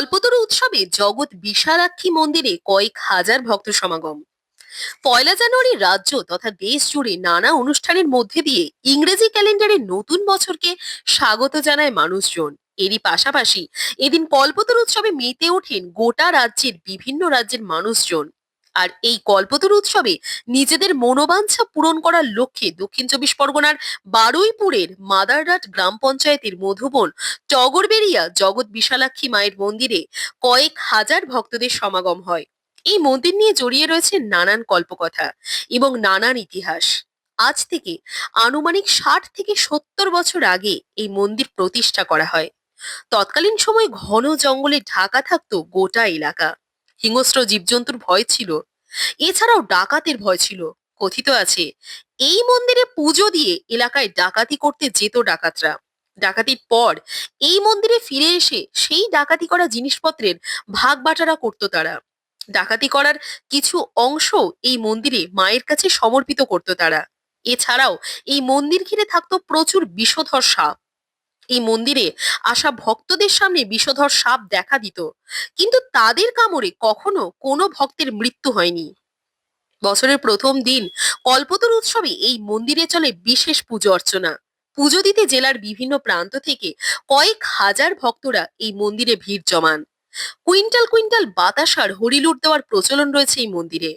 কল্পতরু উৎসবে জগৎ বিশালাক্ষী মন্দিরে কয়েক হাজার ভক্ত সমাগম। পয়লা জানুয়ারি রাজ্য তথা দেশ জুড়ে নানা অনুষ্ঠানের মধ্যে দিয়ে ইংরেজি ক্যালেন্ডারে নতুন বছরকে স্বাগত জানায় মানুষজন। এরই পাশাপাশি এদিন কল্পতরু উৎসবে মেতে ওঠেন গোটা রাজ্যের বিভিন্ন রাজ্যের মানুষজন। আর এই কল্পতরু উৎসবে নিজেদের মনোবাঞ্ছা পূরণ করার লক্ষ্যে দক্ষিণ চব্বিশ পরগনার বারুইপুরের মাদাররাট গ্রাম পঞ্চায়েতের মধুবন টগরবেরিয়া জগৎ বিশালাক্ষী মায়ের মন্দিরে কয়েক হাজার ভক্তদের সমাগম হয়। এই মন্দির নিয়ে জড়িয়ে রয়েছে নানান কল্পকথা এবং নানান ইতিহাস। আজ থেকে আনুমানিক ষাট থেকে সত্তর বছর আগে এই মন্দির প্রতিষ্ঠা করা হয়। তৎকালীন সময় ঘন জঙ্গলে ঢাকা থাকতো গোটা এলাকা। হিংস্র জীবজন্তুর ভয় ছিল। এছাড়াও ডাকাতের ভয় ছিল। কথিত আছে, এই মন্দিরে পুজো দিয়ে এলাকায় ডাকাতি করতে যেত ডাকাতরা। ডাকাতির পর এই মন্দিরে ফিরে এসে সেই ডাকাতি করা জিনিসপত্রের ভাগ বাটারা করতো তারা। ডাকাতি করার কিছু অংশ এই মন্দিরে মায়ের কাছে সমর্পিত করতো তারা। এছাড়াও এই মন্দির ঘিরে থাকতো প্রচুর বিষধর সাপ। এই মন্দিরে আসা ভক্তদের সামনে বিষধর সাপ দেখা দিত। কিন্তু তাদের কামড়ে কখনো কোনো ভক্তের মৃত্যু হয়নি। বছরের প্রথম দিন কল্পতরু উৎসবে এই মন্দিরে চলে বিশেষ পুজো অর্চনা। পুজো দিতে জেলার বিভিন্ন প্রান্ত থেকে কয়েক হাজার ভক্তরা এই মন্দিরে ভিড় জমান। কুইন্টাল কুইন্টাল বাতাসার হরিলুট দেওয়ার প্রচলন রয়েছে এই মন্দিরে।